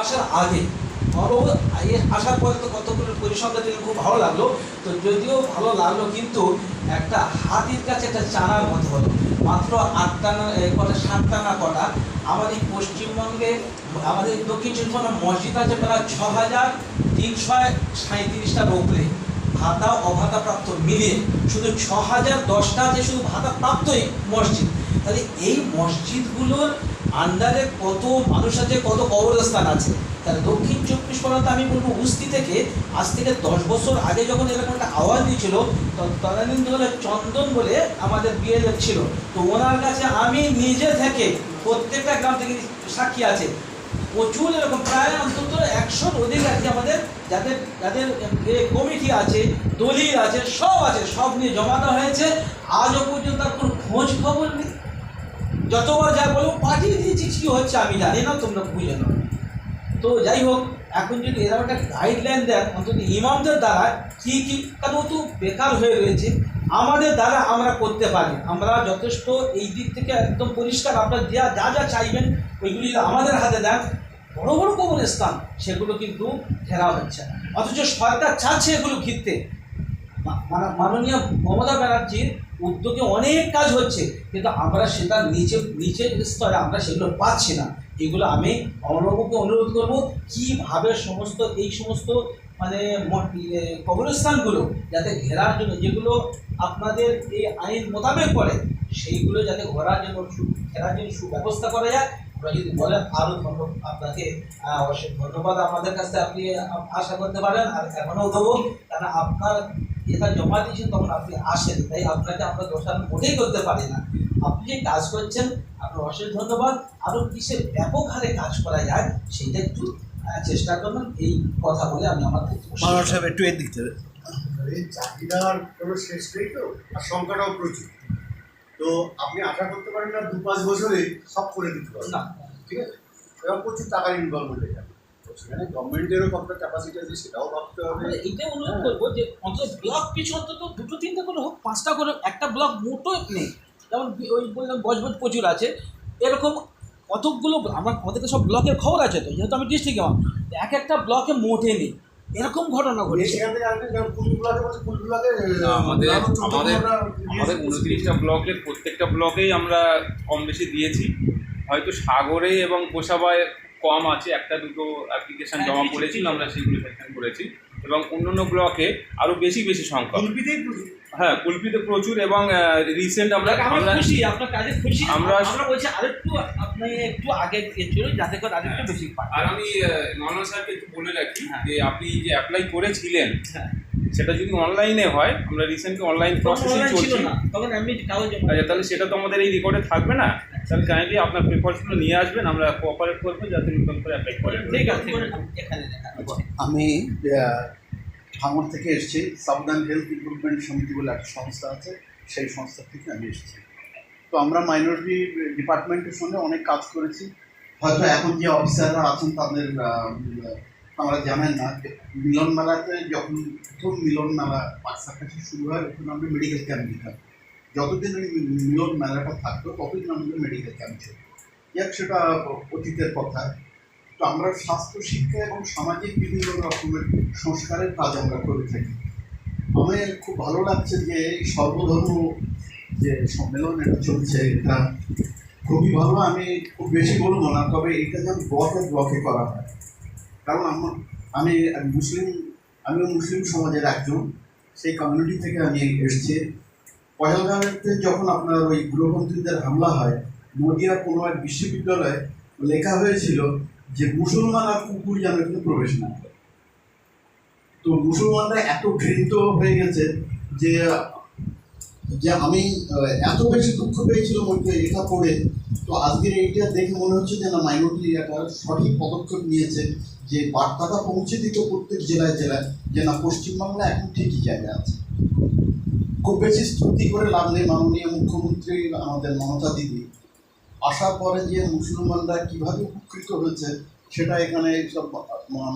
আসার আগে। অরব এ আসার পরে তো কতগুলো পরিসংখ্যান দিলে খুব ভালো লাগল। তো যদিও ভালো লাগল, কিন্তু একটা হাতির কাছে একটা চানার মতো হলো। মাত্র আটটা না কটা, সাতটা না কটা। আমাদের পশ্চিমবঙ্গে, আমাদের দক্ষিণ চব্বিশ মসজিদ আছে প্রায় ছ হাজার তিনশো সাঁত্রিশটার উপরে ভাতা, অভাতা প্রাপ্ত মিলিয়ে শুধু ছ হাজার দশটা আছে, শুধু ভাতা প্রাপ্তই মসজিদ। তাহলে এই মসজিদগুলোর আন্ডারে কত মানুষ আছে কত কবরস্থান আছে? তাহলে দক্ষিণ চব্বিশ পরগনাতে আমি বলব উস্তি থেকে আজ থেকে দশ বছর আগে যখন এরকম একটা আওয়াজ দিয়েছিল তদানীন হলে চন্দন বলে আমাদের বিয়ে ছিল তো ওনার কাছে আমি নিজে থেকে প্রত্যেকটা গ্রাম থেকে সাক্ষী আছে। প্রচুর এরকম, প্রায় অন্তত একশোর অধিক আছে আমাদের যাদের যাদের কমিটি আছে, দলিল আছে, সব আছে, সব নিয়ে জমানো হয়েছে। আজও পর্যন্ত তার কোনো খোঁজ খবর নেই। যতবার যা বলব, পাঠিয়ে দিয়েছি কী হচ্ছে, আমি জানি না, তোমরা বুঝে নাও। তো যাই হোক, এখন যদি এরকম একটা গাইডলাইন দেন অন্তত ইমামদের দ্বারা কী কী, কারণ তো বেকার হয়ে রয়েছে, আমাদের দ্বারা আমরা করতে পারি। আমরা যথেষ্ট এই দিক থেকে একদম পরিষ্কার, আপনার যা যা যা চাইবেন, ওইগুলি আমাদের হাতে দেন, বড় বড় কবরস্থান, সেগুলো কিন্তু ঘেরা হচ্ছে না। অথচ সরকার চাচ্ছে এগুলো ঘিরতে। মানে মাননীয় মমতা ব্যানার্জির উদ্যোগে অনেক কাজ হচ্ছে, কিন্তু আমরা সেটা নিচে নিচের স্তরে আমরা সেগুলো পাচ্ছি না। এগুলো আমি অমরবাবুকে অনুরোধ করব, কীভাবে সমস্ত, এই সমস্ত মানে কবরস্থানগুলো যাতে ঘেরার জন্য, যেগুলো আপনাদের এই আইন মোতাবেক পড়ে, সেইগুলো যাতে ঘোরার জন্য ঘেরার জন্য সুব্যবস্থা করা যায়। আপনারা যদি বলেন আরও ধন্যবাদ আপনাকে অবশ্যই ধন্যবাদ আমাদের কাছে আপনি আশা করতে পারেন, আর এখনও দেবো কারণ আপনার এটা জমা দিয়েছেন তখন আপনি আসেন। তাই আপনাকে আমরা দোষারোপ মোটেই করতে পারি না। আপনি যে কাজ করছেন আপনার অশেষ ধন্যবাদ। আরও কিসের ব্যাপক হারে কাজ করা যায় সেইটা একটু চেষ্টা করবেন এই কথা বলে আমি আমার মানব। সাহেব একটু এর দিক থেকে। এই চাহিদার কোনো শেষ নেই তো আর সংখ্যাটাও প্রচুর। তো আপনি আশা করতে পারেন না দু পাঁচ বছরে সব করে দিতে পারেন না। ঠিক আছে? এবং প্রচুর টাকার ইনভলভমেন্ট হয়ে তো সেখানে গভর্নমেন্টেরও কতটা ক্যাপাসিটি আছে সেটাও ভাবতে হবে। আমরা এইটাই অনুরোধ করব যে অন্তত ব্লক পিছু অন্তত দুটো তিনটে করে হোক পাঁচটা করে হোক, একটা ব্লক মোটো নেই। যেমন ওই বললাম বজবজ প্রচুর আছে। এরকম কতকগুলো আমার আমাদের তো সব ব্লকের খবর আছে তো যেহেতু আমি ডিস্ট্রিক্ট আমার এক একটা ব্লকে মোটে নেই। এরকম ঘটনা ঘটেছে। আমাদের আমাদের আমাদের উনত্রিশটা ব্লকের প্রত্যেকটা ব্লকেই আমরা কম বেশি দিয়েছি। হয়তো সাগরে এবং গোসাবায় কম আছে একটা দুটো অ্যাপ্লিকেশন জমা কিছু। আমরা সেগুলো সেকশন করেছি এবং অন্যান্য ব্লকে আরও বেশি বেশি সংখ্যা হ্যাঁ কুলপিতে প্রচুর এবং রিসেন্ট আমরা আমরা খুশি আপনার কাজে খুশি আমরা- আমরা বলছি আরেকটু আপনি একটু আগে ছিল যাতে করে আরেকটু হ্যাঁ। বেশি পান আর আমি মৌলানা স্যারকে একটু বলে রাখি হ্যাঁ। যে আপনি যে অ্যাপ্লাই করেছিলেন হ্যাঁ সেটা যদি অনলাইনে হয় আমরা রিসেন্টলি অনলাইন প্রসেসিং চলছে। না তখন এমনি আচ্ছা তাহলে সেটা তো আমাদের এই রেকর্ডে থাকবে না। তাহলে কাইন্ডলি আপনার পেপারসগুলো নিয়ে আসবেন আমরা কোঅপারেট করব যাতে নতুন করে অ্যাপ্লাই করেন ঠিক আছে আছে। আমি ভাঙর থেকে এসেছি সাবধান হেলথ ইমপ্রুভমেন্ট সমিতি বলে একটা সংস্থা আছে সেই সংস্থা থেকে আমি এসেছি। তো আমরা মাইনরিটি ডিপার্টমেন্টের সঙ্গে অনেক কাজ করেছি। হয়তো এখন যে অফিসাররা আছেন তাদের আমরা জানেন না মিলন মেলাতে যখন প্রথম মিলন মেলা বাচ্চার কাছে শুরু হয়, তখন আমরা মেডিকেল ক্যাম্প দিতাম যতদিন ওই মিলন মেলাটা থাকতো, ততদিন আমাদের মেডিকেল ক্যাম্প ছিল। যাক, সেটা অতীতের কথা। তো আমরা স্বাস্থ্য, শিক্ষা এবং সামাজিক বিভিন্ন রকমের সংস্কারের কাজ আমরা করে থাকি। আমার খুব ভালো লাগছে যে এই সর্বধর্ম যে সম্মেলন এটা চলছে, এটা খুবই ভালো। আমি খুব বেশি বলব না, তবে এটা যেন ব্লকে ব্লকে করা হয়। কারণ আমার, আমি মুসলিম আমিও মুসলিম সমাজের একজন, সেই কমিউনিটি থেকে আমি এসেছি। পহেলগাঁওতে যখন আপনার ওই গৃহবন্দীদের হামলা হয় নদিয়ার কোনো এক বিশ্ববিদ্যালয়ে লেখা হয়েছিল যে মুসলমান আর কুকুর যেন এখানে প্রবেশ না করে। তো মুসলমানরা এত ঘৃণিত হয়ে গেছে যে যে আমি এত বেশি দুঃখ পেয়েছিলাম ওইটা এটা পড়ে, তো আজকের এইটা দেখে মনে হচ্ছে যে না মাইনরিটি একটা সঠিক পদক্ষেপ নিয়েছে, যে বার্তাটা পৌঁছে দিত প্রত্যেক জেলায় জেলায়, যে না, পশ্চিমবাংলা এখন ঠিকই জায়গায় আছে। খুব বেশি স্তুতি করে লাভ নেই মাননীয় মুখ্যমন্ত্রী, আমাদের মমতা দিদি। আসার পরে যে মুসলমানরা কীভাবে উপকৃত হয়েছে, সেটা এখানে সব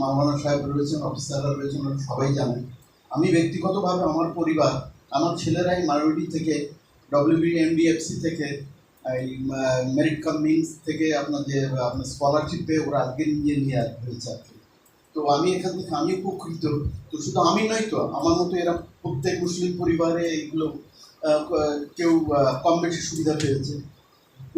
মাওলানা সাহেব রয়েছেন অফিসাররা রয়েছেন সবাই জানেন। আমি ব্যক্তিগতভাবে আমার পরিবার আমার ছেলেরাই মারুডি থেকে ডব্লিউবি এমডিএফসি থেকে, এই মেরিট কাম থেকে আপনার যে আপনার স্কলারশিপ পেয়ে ওরা আজকে নিয়ে নিয়ে হয়েছে আর কি তো আমি এখান থেকে আমি উপকৃত। তো শুধু আমি নয় তো, আমার মতো এরা প্রত্যেক মুসলিম পরিবারে এগুলো কেউ কম বেশি সুবিধা পেয়েছে।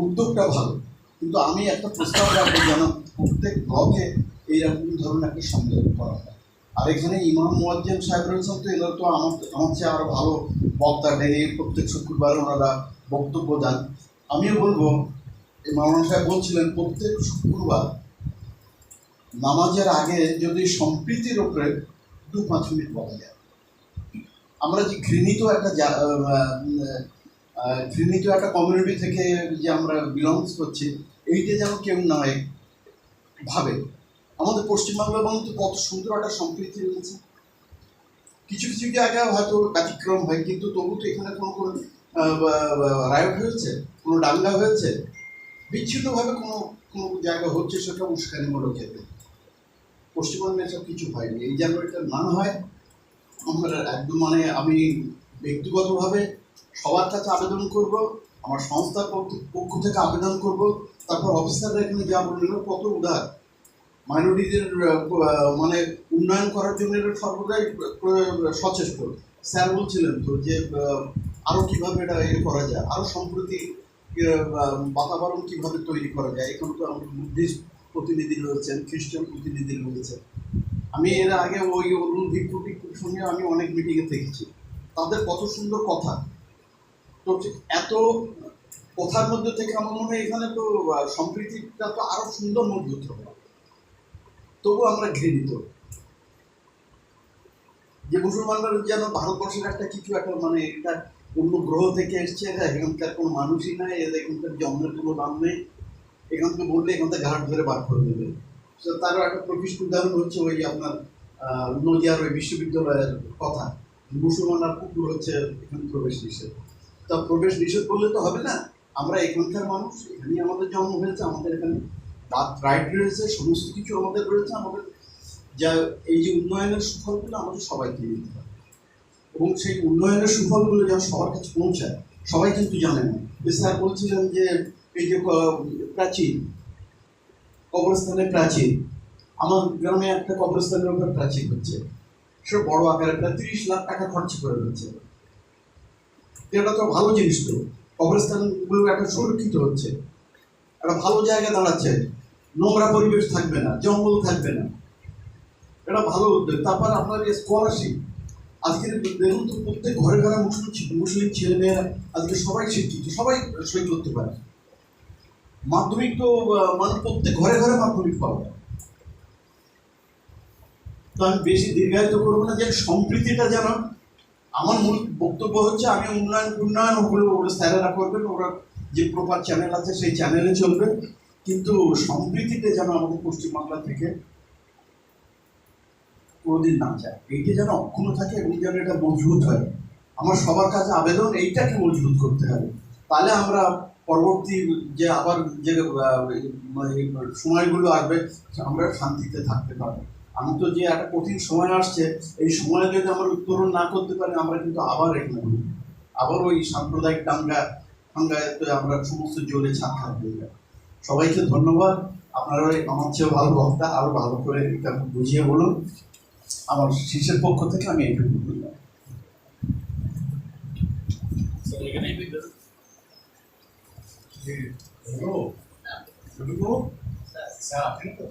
উদ্যোগটা ভালো। কিন্তু আমি একটা প্রস্তাব রাখব যেন প্রত্যেক ব্লকে এইরকম ধরনের একটা সম্মেলন করা হয়। আর এখানে ইমাম মোয়াজ্জেম সাহেব রয়েছেন, তো এরা তো আমার আমার চেয়ে আরও ভালো বক্তা ডেকে প্রত্যেক শুক্রবার ওনারা বক্তব্য দেন। আমিও বলব মাওলানা সাহেব বলছিলেন, প্রত্যেক শুক্রবার নামাজের আগে যদি সম্প্রীতির উপরে দু পাঁচ মিনিট বলা যায়। আমরা যে ঘৃণিত একটা ঘৃণিত একটা কমিউনিটি থেকে যে আমরা বিলংস করছি, এইটা যেন কেউ নয় ভাবে। আমাদের পশ্চিমবাংলা বলতে কত সুন্দর একটা সম্প্রীতি রয়েছে। কিছু কিছু জায়গায় হয়তো ব্যতিক্রম হয়, কিন্তু তবু তো এখানে কোনো কোনো রায়ট হয়েছে, কোনো দাঙ্গা হয়েছে। বিচ্ছিন্নভাবে কোনো কোনো জায়গা হচ্ছে সেটা উস্কানিমূলক যেতে পশ্চিমবঙ্গে এসব কিছু হয়নি। এই যেন এটা না হয়, আমরা একদম মানে আমি ব্যক্তিগতভাবে সবার কাছে আবেদন করব, আমার সংস্থার পক্ষ থেকে আবেদন করব, তারপর অফিসাররা এখানে যা বললেন, কত উদার। মাইনরিটিদের মানে উন্নয়ন করার জন্য এরা সর্বদাই সচেষ্ট। স্যার বলছিলেন তো যে আরও কীভাবে এটা ইয়ে করা যায়? আরও সম্প্রতি বাতাবরণ কীভাবে তৈরি করা যায়? এখানে তো আমাদের বুদ্ধিস্ট প্রতিনিধি রয়েছেন, খ্রিস্টান প্রতিনিধি রয়েছে আমি এর আগে ওই অরুণ ভিক্ষু ভিক্ষুর সঙ্গে আমি অনেক মিটিংয়ে দেখেছি। তাদের কত সুন্দর কথা। তো এত কথার মধ্যে থেকে আমার মনে হয় এখানে তো সম্প্রীতিটা তো আরও সুন্দর মজবুত হবে। তবু আমরা ঘৃণিত যে মুসলমানরা যেন ভারতবর্ষের একটা কিছু একটা মানে এটা অন্য গ্রহ থেকে এসছে এখানকার কোনো মানুষই নাই, এদের এখানকার জন্মের কোনো দাম নেই। এখান থেকে বললে এখান থেকে ঘাট ধরে বার করে দেবে। তারও একটা প্রকৃষ্ট উদাহরণ হচ্ছে ওই আপনার নদিয়ার ওই বিশ্ববিদ্যালয়ের কথা। মুসলমান আর কুকুর হচ্ছে এখানে প্রবেশ নিষেধ। তা প্রবেশ নিষেধ করলে তো হবে না। আমরা এখানকার মানুষ, এখানেই আমাদের জন্ম হয়েছে, আমাদের এখানে বার্থ রাইট রয়েছে সমস্ত কিছু আমাদের রয়েছে, আমাদের যা এই যে উন্নয়নের সুফলগুলো আমাদের সবাইকে নিতে হবে। এবং সেই উন্নয়নের সুফলগুলো যেন সবার কাছে পৌঁছায়, সবাই কিন্তু জানে না যে স্যার বলছিলেন যে, এই যে প্রাচীন, কবরস্থানের প্রাচীর আমার গ্রামে একটা কবরস্থানের উপর প্রাচীন হচ্ছে। সে বড় আকারে প্রায় তিরিশ লাখ টাকা খরচ করে হচ্ছে এটা তো ভালো জিনিস তো। কবরস্থানগুলো একটা সুরক্ষিত হচ্ছে। একটা ভালো জায়গায় দাঁড়াচ্ছে। নোংরা পরিবেশ থাকবে না, জঙ্গল থাকবে না। এটা ভালো উদ্যোগ। তারপর আপনার এই স্কলারশিপ আজকে দেখুন তো প্রত্যেক ঘরে ঘরে মুসলিম মুসলিম ছেলে মেয়েরা আজকে সবাই শিক্ষিত, সবাই সই করতে পারে। মাধ্যমিক তো মানে প্রত্যেক ঘরে ঘরে মাধ্যমিক পাওয়া তো আমি বেশি দীর্ঘায়িত করব না যে সম্প্রীতিটা যেন, আমার মূল বক্তব্য হচ্ছে আমি উন্নয়ন উন্নয়ন ওগুলো ওরা স্যারেরা করবেন, ওরা যে প্রপার চ্যানেল আছে সেই চ্যানেলে চলবে। কিন্তু সম্প্রীতিতে যেন আমাদের পশ্চিমবাংলা থেকে কোনোদিন না যায়, এইটা যেন অক্ষুণ্ণ থাকে এবং যেন এটা মজবুত হয়। আমার সবার কাছে আবেদন এইটাকে মজবুত করতে হবে। তাহলে আমরা পরবর্তী যে আবার যে মানে সময়গুলো আসবে, আমরা শান্তিতে থাকতে পারব। আমি তো যে একটা কঠিন সময় আসছে, এই সময়ে যদি আমরা উত্তরণ না করতে পারি, আমরা কিন্তু আবার এখানে। আবার ওই সাম্প্রদায়িক দাঙ্গা দাঙ্গাতে আমরা সমস্ত জলে ছাড়খার হয়ে যাব। সবাইকে ধন্যবাদ। আপনারা ওই আমার চেয়ে ভালো বক্তা আরও ভালো করে এটা বুঝিয়ে বলুন। আমার শিষ্যের পক্ষ থেকে আমি এইটুকু বললাম। হ্যালো স্যার আপনি তো